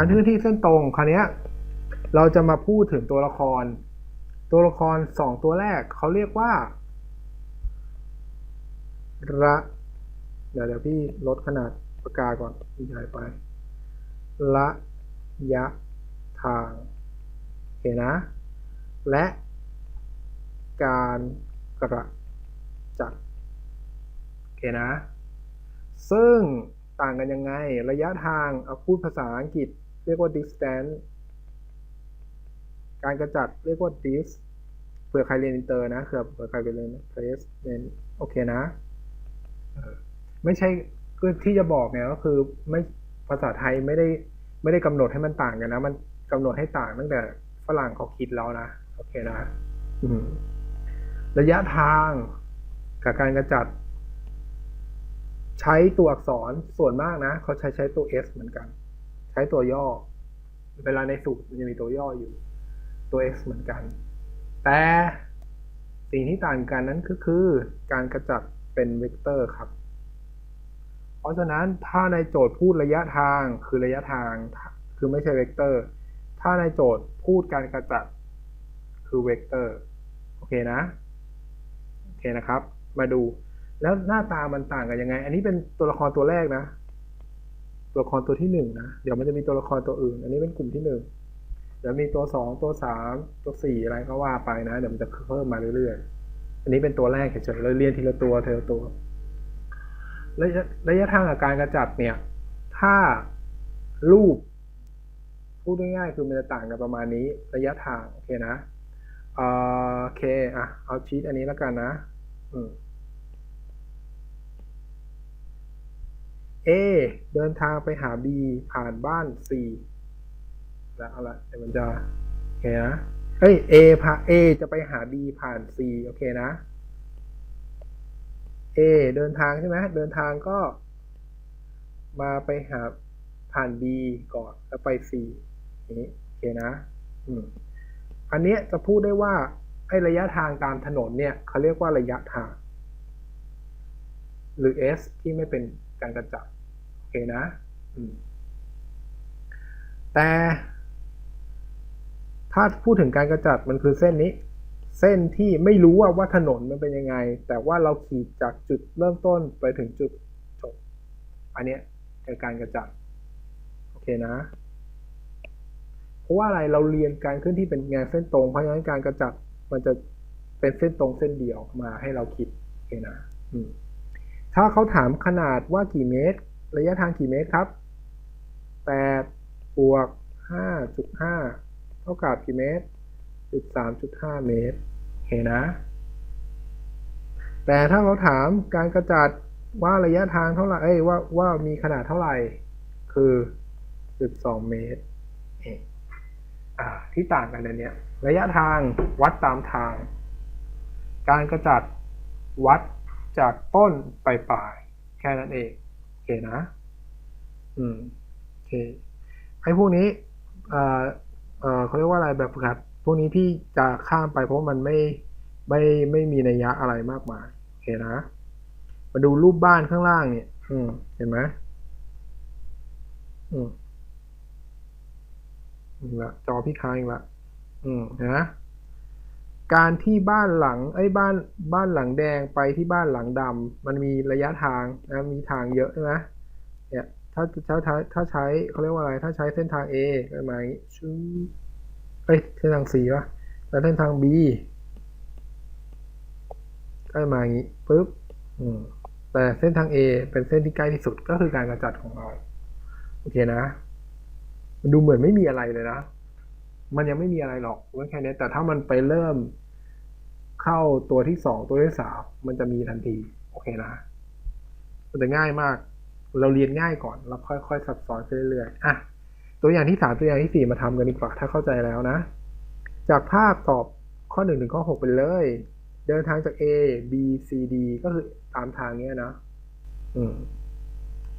การเคลื่อนที่เส้นตรงคราวนี้ยเราจะมาพูดถึงตัวละคร ตัวละครสองตัวแรกเขาเรียกว่าระเดี๋ยวเดี๋ยวพี่ลดขนาดปากกาก่อนใหญ่ไประยะทางโอเคนะ และการกระจัดโอเคนะ ซึ่งต่างกันยังไงระยะทางเอาพูดภาษาอังกฤษ เรียกว่า distance การกระจัดเรียกว่า dis เผื่อใครเรียนอินเตอร์นะเผื่อเผื่อใครไปเรียน place เรียนโอเคนะ ไม่ใช่ก็ที่จะบอกเนี่ยก็คือไม่ภาษาไทยไม่ได้ไม่ได้กำหนดให้มันต่างกันนะ มันกำหนดให้ต่างตั้งแต่ฝรั่งเขาคิดแล้วนะ โอเคนะระยะทางกับการกระจัด ใช้ตัวอักษรส่วนมากนะ เขาใช้ใช้ตัว S เหมือนกัน ช้ตัวย่อ เวลาในสูตรมันจะมีตัวย่ออยู่ ตัว x เหมือนกัน แต่สิ่งที่ต่างกันนั้นก็คือการกระจัดเป็นเวกเตอร์ครับ เพราะฉะนั้นถ้าในโจทย์พูดระยะทางคือระยะทาง คือไม่ใช่เวกเตอร์ ถ้าในโจทย์พูดการกระจัดคือเวกเตอร์ โอเคนะ โอเคนะครับ มาดู แล้วหน้าตามันต่างกันยังไง อันนี้เป็นตัวละครตัวแรกนะ ตัวละครตัวที่หนึ่งนะเดี๋ยวมันจะมีตัวละครตัวอื่น อันนี้เป็นกลุ่มที่หนึ่งเดี๋ยวมีตัวสองตัวสามตัวสี่อะไรก็ว่าไปนะเดี๋ยวมันจะเพิ่มมาเรื่อยๆ อันนี้เป็นตัวแรกเฉยๆเราเรียนทีละตัวทีละตัวระยะระยะทางกับการกระจัดเนี่ย ถ้ารูปพูดง่ายๆคือมันจะต่างกันประมาณนี้ ระยะทางโอเคนะโอเคอะเอาชีตอันนี้แล้วกันนะ อืม A เดินทางไปหา B ผ่านบ้าน C แล้วเอาละเดี๋ยวมันจะโอเคนะเฮ้ย A พา A จะไปหา B ผ่าน C โอเคนะ A เดินทางใช่ไหมเดินทางก็ มาไปหาผ่าน B ก่อนแล้วไป C นี้โอเคนะอืมอันนี้จะพูดได้ว่าไอ้ระยะทางตามถนนเนี่ยเขาเรียกว่าระยะทาง หรือ S ที่ไม่เป็นการกระจัด เคนะแต่ถ้าพูดถึงการกระจัดมันคือเส้นนี้ เส้นที่ไม่รู้ว่าว่าถนนมันเป็นยังไง แต่ว่าเราขี่จากจุดเริ่มต้นไปถึงจุดจบ อันเนี้ยคือการกระจัดโอเคนะ เพราะว่าอะไรเราเรียนการเคลื่อนที่เป็นงานเส้นตรง เพราะฉะนั้นการกระจัดมันจะเป็นเส้นตรงเส้นเดียวมาให้เราคิดโอเคนะ อืมถ้าเขาถามขนาดว่ากี่เมตร ระยะทางกี่เมตรครับ8บวก 5.5 เท่ากับกี่เมตรจุด3.5 เมตรโอเคนะ แต่ถ้าเขาถามการกระจัดว่าระยะทางเท่าไหร่เอ้ยว่าว่ามีขนาดเท่าไหร่ คือ 12 เมตรเองอ่าที่ต่างกันในเนี้ยระยะทางวัดตามทาง การกระจัดวัดจากต้นไปปลาย แค่นั้นเอง เคนะ อืมโอเคไอ้พวกนี้เอ่อเอ่อเขาเรียกว่าอะไรแบบฝึกหัด พวกนี้พี่จะข้ามไปเพราะมันไม่ไม่ไม่มีนัยยะอะไรมากมายโอเคนะ มาดูรูปบ้านข้างล่างเนี่ย อืม เห็นไหมอืมอีกละจอพี่ค้างอีกละอืมเห็นไหม การที่บ้านหลังไอ้บ้านบ้านหลังแดงไปที่บ้านหลังดำมันมีระยะทางนะมีทางเยอะใช่ไหมเนี่ยถ้าถ้าถ้าถ้าใช้เขาเรียกว่าอะไร ถ้าใช้เส้นทาง A ก็มาย่างนี้ชูเอ้ยเส้นทาง C ป่ะแล้วเส้นทาง B ก็มาอย่างนี้ปุ๊บอืมแต่เส้นทาง A เป็นเส้นที่ใกล้ที่สุดก็คือการกระจัดของเรา โอเคนะ มันดูเหมือนไม่มีอะไรเลยนะ มันยังไม่มีอะไรหรอกว่าแค่นี้แต่ถ้ามันไปเริ่มเข้าตัวที่สองตัวที่สามมันจะมีทันที โอเคนะมันจะง่ายมาก เราเรียนง่ายก่อนแล้วค่อยๆซับซ้อนไปเรื่อยๆอะตัวอย่างที่สามตัวอย่างที่สี่มาทำกันดีกว่าถ้าเข้าใจแล้วนะ จากภาพตอบข้อหนึ่งถึงข้อหกไปเลย เดินทางจาก A B C D ก็คือตามทางเนี้ยนะ อืม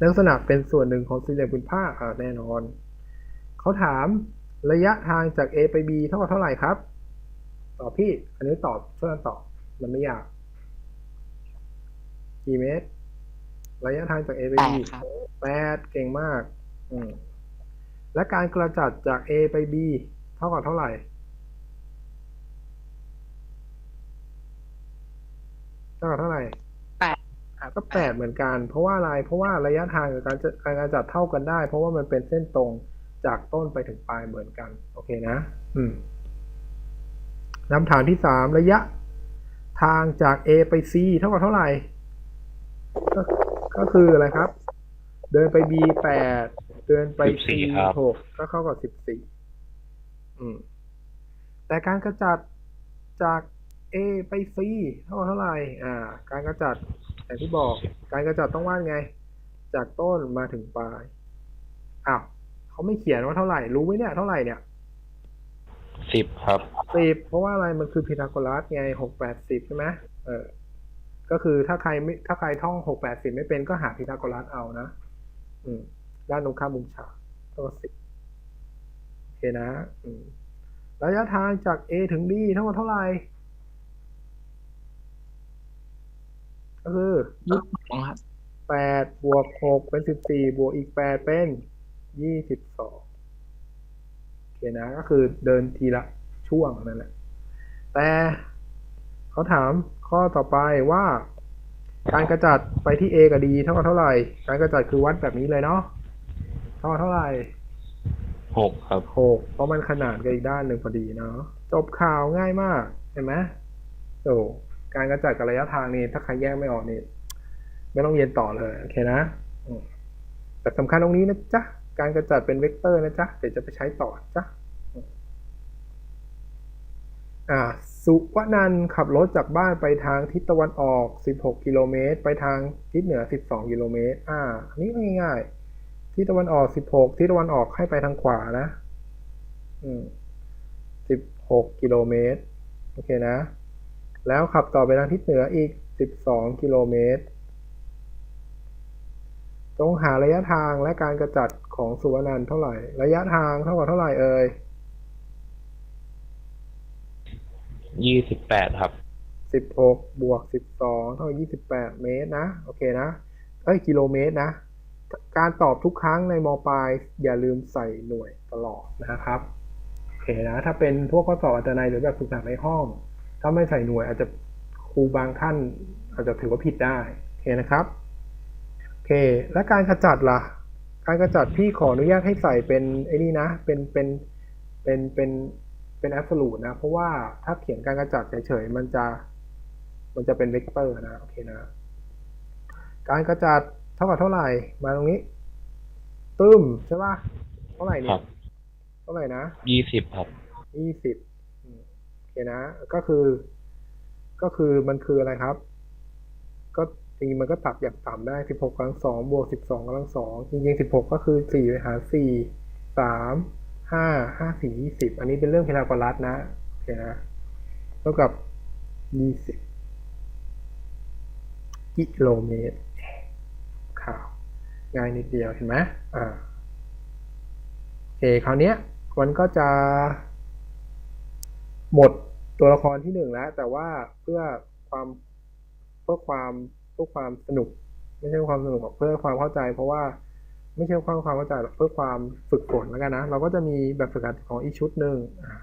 ลักษณะเป็นส่วนหนึ่งของสี่เหลี่ยมผืนผ้าอ่าแน่นอน เขาถาม ระยะทางจาก A ไป B เท่ากับเท่าไหร่ครับ ตอบพี่ อันนี้ตอบช่วยกันตอบ มันไม่ยาก กี่เมตร ระยะทางจาก A ไปแป B ดครับแปดเก่งมาก อืม และการกระจัดจาก A ไป B เท่ากับเท่าไหร่เท่ากับเท่าไหร่แปดอะก็แปดเหมือนกัน เพราะว่าอะไร เพราะว่าระยะทางกับการจะการกระจัดเท่ากันได้ เพราะว่ามันเป็นเส้นตรง จากต้นไปถึงปลายเหมือนกัน โอเคนะ อืมคำถามที่สามระยะ ทางจาก A ไป C เท่ากับเท่าไหร่ ก็ก็คืออะไรครับ เดินไป B แปดเดินไป C 14ครับหกก็เข้ากับสิบสี่อืม แต่การกระจัดจาก A ไป C เท่ากับเท่าไหร่ อ่า การกระจัดอย่างที่บอก การกระจัดต้องวาดไง จากต้นมาถึงปลาย อ้าว เขาไม่เขียนว่าเท่าไหร่รู้ไหมเนี่ยเท่าไหร่เนี่ยสิบครับสิบเพราะว่าอะไรมันคือพีทาโกรัสไงหกแปดสิบใช่ไหมเออ ก็คือถ้าใครไม่ถ้าใครท่องหกแปดสิบไม่เป็นก็หาพีทาโกรัสเอานะอืมด้านตรงข้ามมุมฉากเท่ากับสิบโอเคนะ อืมระยะทางจาก A ถึง D เท่ากับเท่าไหร่ก็คือยี่สิบสองครับแปดบวกหกเป็นสิบสี่บวกอีกแปดเป็น ยี่สิบสองโอเคนะ ก็คือเดินทีละช่วงนั่นแหละ แต่เขาถามข้อต่อไปว่า การกระจัดไปที่ A กับ D เท่ากับเท่าไหร่ การกระจัดคือวัดแบบนี้เลยเนาะเท่ากับเท่าไหร่หกครับหกเพราะมันขนาดกับอีกด้านหนึ่งพอดีเนาะจบข่าวง่ายมากเห็นไหมโอ้การกระจัดกับระยะทางนี่ถ้าใครแยกไม่ออกนี่ไม่ต้องเรียนต่อเลย โอเคนะอืมแต่สำคัญตรงนี้นะจ๊ะ การกระจัดเป็นเวกเตอร์นะจ๊ะ เดี๋ยวจะไปใช้ต่อจ๊ะอ่าสุวนันขับรถจากบ้านไปทางทิศตะวันออก 16 กิโลเมตร ไปทางทิศเหนือ 12 กิโลเมตร อ่า อันนี้ก็ง่ายๆ ทิศตะวันออก 16 ทิศตะวันออกให้ไปทางขวานะ อืม 16 กิโลเมตร โอเคนะ แล้วขับต่อไปทางทิศเหนืออีก 12 กิโลเมตรจงหาระยะทางและการกระจัด ของสุวรรณันท์เท่าไหร่ ระยะทางเท่ากับเท่าไหร่เอ่ยยี่สิบแปดครับ16บวก12เท่ากับ28เมตรนะ โอเคนะ เอ้ยกิโลเมตรนะ การตอบทุกครั้งในมปลาย อย่าลืมใส่หน่วยตลอดนะครับโอเคนะ ถ้าเป็นพวกข้อสอบอัตนัยหรือแบบฝึกหัดในห้อง ถ้าไม่ใส่หน่วยอาจจะครูบางท่านอาจจะถือว่าผิดได้ โอเคนะครับ โอเค และการกระจัดล่ะ การกระจัดพี่ขออนุญาตให้ใส่เป็นไอ้นี่นะ เป็นเป็นเป็นเป็นเป็นแอบสูตนะ เพราะว่าถ้าเขียนการกระจัดเฉยๆมันจะมันจะเป็นเวกเตอร์นะโอเคนะ การกระจัดเท่ากับเท่าไหร่มาตรงนี้ตึ้มใช่ป่ะเท่าไหร่คเนี่รัยบเท่าไหร่นะยี่สิบครับยี่สิบโอเคนะ ก็คือ ก็คือมันคืออะไรครับก็ จริงๆมันก็ตัดอย่างต่ำได้สิบหกกำลังสองบวกสิบสองกำลังสองจริงๆสิบหกก็คือสี่ไปหารสี่สามห้าห้าสี่ยี่สิบอันนี้เป็นเรื่องพีทาโกรัสนะโอเคนะเท่ากับยี่สิบกิโลเมตรข่าวง่ายนิดเดียวเห็นไหมอ่าโอเคคราวเนี้ยมันก็จะ หมดตัวละครที่หนึ่งแล้ว แต่ว่าเพื่อความเพื่อความ พื่อความสนุก ไม่ใช่ความสนุกหรอกเพื่อความเข้าใจ เพราะว่าไม่ใช่ความความเข้าใจหรอกเพื่อความฝึกฝนแล้วกันนะ เราก็จะมีแบบฝึกหัดของอีกชุดหนึ่งอ่า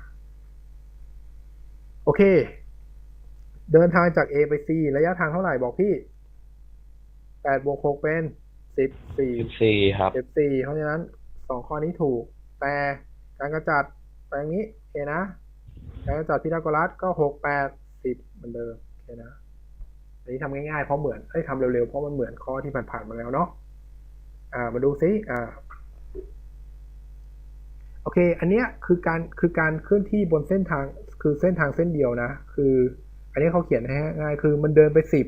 โอเค เดินทางจาก A ไป C ระยะทางเท่าไหร่บอกพี่แปดบวกหกเป็นสิบสี่สิบสี่ครับเจ็ดสี่เพราะฉะนั้นสองข้อนี้ถูก แต่การกระจัดแปลงนี้โอเคนะการกระจัดพีทาโกรัสก็หกแปดสิบเหมือนเดิมโอเคนะ อันนี้ทำง่ายๆเพราะเหมือนเอ้ยทำเร็วๆเพราะมันเหมือนข้อที่ผ่านๆมาแล้วเนาะอ่ามาดูซิอ่าโอเค อันเนี้ยคือการคือการเคลื่อนที่บนเส้นทางคือเส้นทางเส้นเดียวนะ คือ อันนี้เขาเขียนให้ง่ายคือมันเดินไปสิบ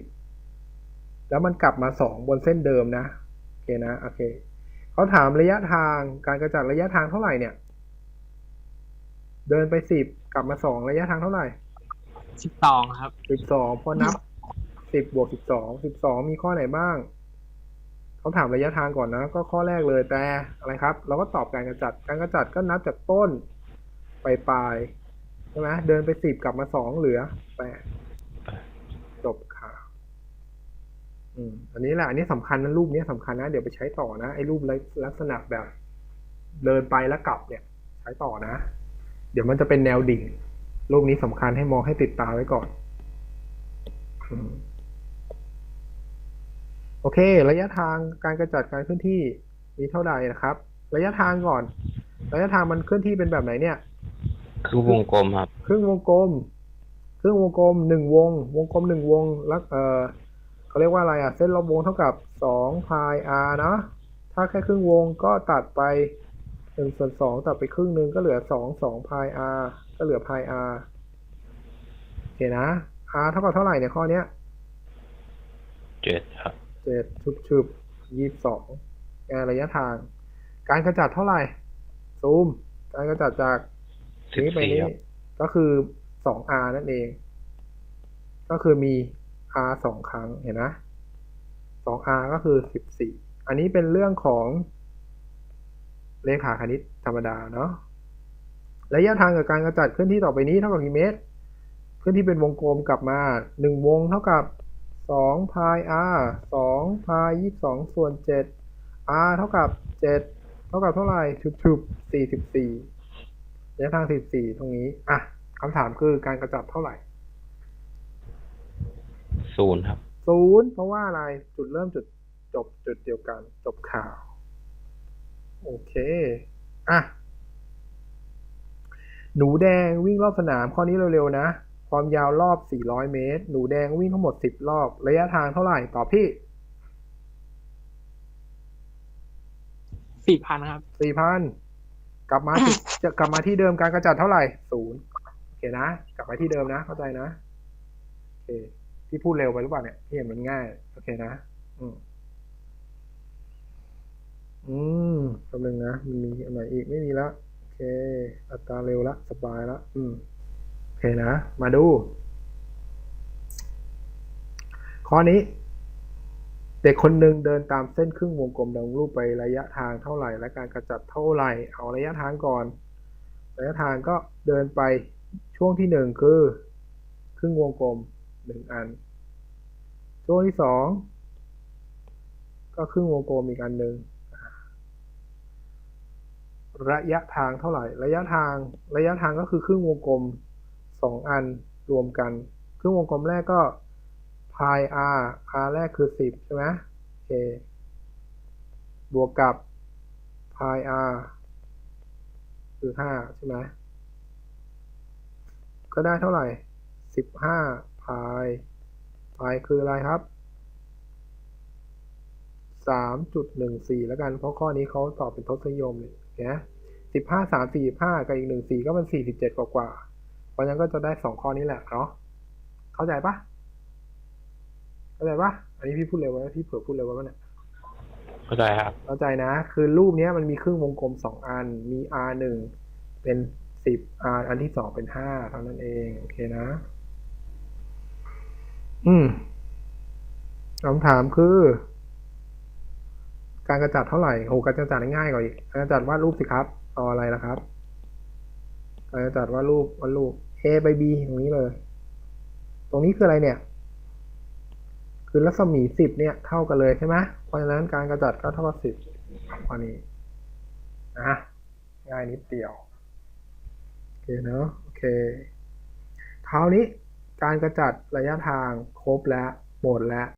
แล้วมันกลับมาสองบนเส้นเดิมนะโอเคนะโอเคเขาถามระยะทางการกระจัดระยะทางเท่าไหร่เนี่ย เดินไปสิบกลับมาสองระยะทางเท่าไหร่สิบสองครับสิบสองพอนับ สิบบวกสิบสองสิบสองมีข้อไหนบ้าง เขาถามระยะทางก่อนนะ ก็ข้อแรกเลยแต่อะไรครับ เราก็ตอบการกระจัด การกระจัดก็นับจากต้นไปปลายใช่ไหมเดินไปสิบกลับมาสองเหลือแปดจบข่าวอืมอันนี้แหละอันนี้สำคัญนะรูปนี้สำคัญนะเดี๋ยวไปใช้ต่อนะไอ้รูปลักษณะแบบ เดินไปแล้วกลับเนี่ย ใช้ต่อนะ เดี๋ยวมันจะเป็นแนวดิ่งรูปนี้สำคัญให้มองให้ติดตาไว้ก่อน อืม อเค ระยะทางการกระจัดการเคลื่อนที่มีเท่าใดนะครับ ระยะทางก่อน ระยะทางมันเคลื่อนที่เป็นแบบไหนเนี่ยคือวงกลมครับ ครึ่งวงกลม ครึ่งวงกลมหนึ่งวง วงกลมหนึ่งวง แล้วเออเขาเรียกว่าอะไรอะ เส้นรอบวงเท่ากับสองพาย r เนอะถ้าแค่ครึ่งวงก็ตัดไปหนึ่งส่วนสองตัดไปครึ่งหนึ่งก็เหลือสองสองพาย r ก็เหลือพาย r โอเคนะ r เท่ากับเท่าไหร่เนี่ยข้อเนี้ยเจ็ดครับ เจ็ดชุบชุบยี่สิบสองระยะทาง การกระจัดเท่าไหร่ ซูม การกระจัดจากสิบนี้ไปสี่นี้ครับก็คือสอง r นั่นเอง ก็คือมี r สองครั้งเห็นนะสอง r ก็คือสิบสี่อันนี้เป็นเรื่องของ เลขาคณิตธรรมดาเนาะระยะทางกับการกระจัดเคลื่อนที่ต่อไปนี้เท่ากับกี่เมตรเคลื่อนที่เป็นวงกลมกลับมาหนึ่งวงเท่ากับ สองพาย r สองพายยี่สิบสองส่วนเจ็ด r เท่ากับเจ็ดเท่ากับเท่าไหร่ชุบๆสี่สิบสี่ระยะทาง14ตรงนี้ อะคำถามคือการกระจัดเท่าไหร่ ศูนย์ครับศูนย์เพราะว่าอะไร จุดเริ่มจุดจบจุดเดียวกัน จบข่าว โอเค อะ หนูแดงวิ่งรอบสนามข้อนี้เร็วๆนะ ความยาวรอบ 400 เมตร หนูแดงวิ่งทั้งหมด 10 รอบ ระยะทางเท่าไหร่ตอบพี่ สี่พันครับ 4,000 กลับมาที่ จะกลับมาที่เดิมการกระจัดเท่าไหร่ศูนย์โอเคนะ กลับมาที่เดิมนะ เข้าใจนะโอเคพี่พูดเร็วไปหรือเปล่าเนี่ยพี่เห็นมันง่าย โอเคนะ อืม อืมแป๊บนึงนะ มันมีอันไหนอีกไม่มีละโอเค อัตราเร็วละ สบายละ อืมโอ เคนะ มาดู ข้อนี้ เด็กคนหนึ่งเดินตามเส้นครึ่งวงกลมดังรูปไประยะทางเท่าไหร่ และการกระจัดเท่าไหร่ เอาระยะทางก่อน ระยะทางก็เดินไปช่วงที่หนึ่งคือ ครึ่งวงกลมหนึ่งอัน ช่วงที่สองก็ครึ่งวงกลมอีกอันหนึ่งระยะทางเท่าไหร่ ระยะทาง ระยะทางก็คือครึ่งวงกลม สองอันรวมกัน ครึ่งวงกลมแรกก็พาย r r แรกคือสิบใช่ไหมโอเค บวกกับพาย r คือห้าใช่ไหม ก็ได้เท่าไหร่สิบห้าพายพายคืออะไรครับสามจุดหนึ่งสี่แล้วกัน เพราะข้อนี้เขาตอบเป็นทศนิยมเลยนะสิบห้าสามสี่ห้ากับอีกหนึ่งสี่ก็เป็นสี่สิบเจ็ดกว่า เพราะฉะนั้นก็จะได้สองข้อนี้แหละเนาะเข้าใจปะเข้าใจปะอันนี้พี่พูดเร็วไว้นะพี่เผื่อพูดเร็วไว้ปะเนี่ยเข้าใจครับเข้าใจนะ คือรูปเนี้ยมันมีครึ่งวงกลมสองอันมี r หนึ่งเป็นสิบ r อันที่สองเป็นห้าเท่านั้นเองโอเคนะ อืมคำถามคือ การกระจัดเท่าไหร่โหการกระจัดง่ายกว่าอีกการกระจัดวาดรูปสิครับเอาอะไรล่ะครับการกระจัดวาดรูปวาดรูป a ไป b ตรงนี้เลย ตรงนี้คืออะไรเนี่ย คือรัศมีสิบเนี่ยเท่ากันเลยใช่ไหมเพราะฉะนั้นการกระจัดก็เท่ากับสิบข้อนี้นะง่ายนิดเดียว โอเคเนาะโอเคคราวนี้การกระจัดระยะทางครบแล้วหมดแล้ว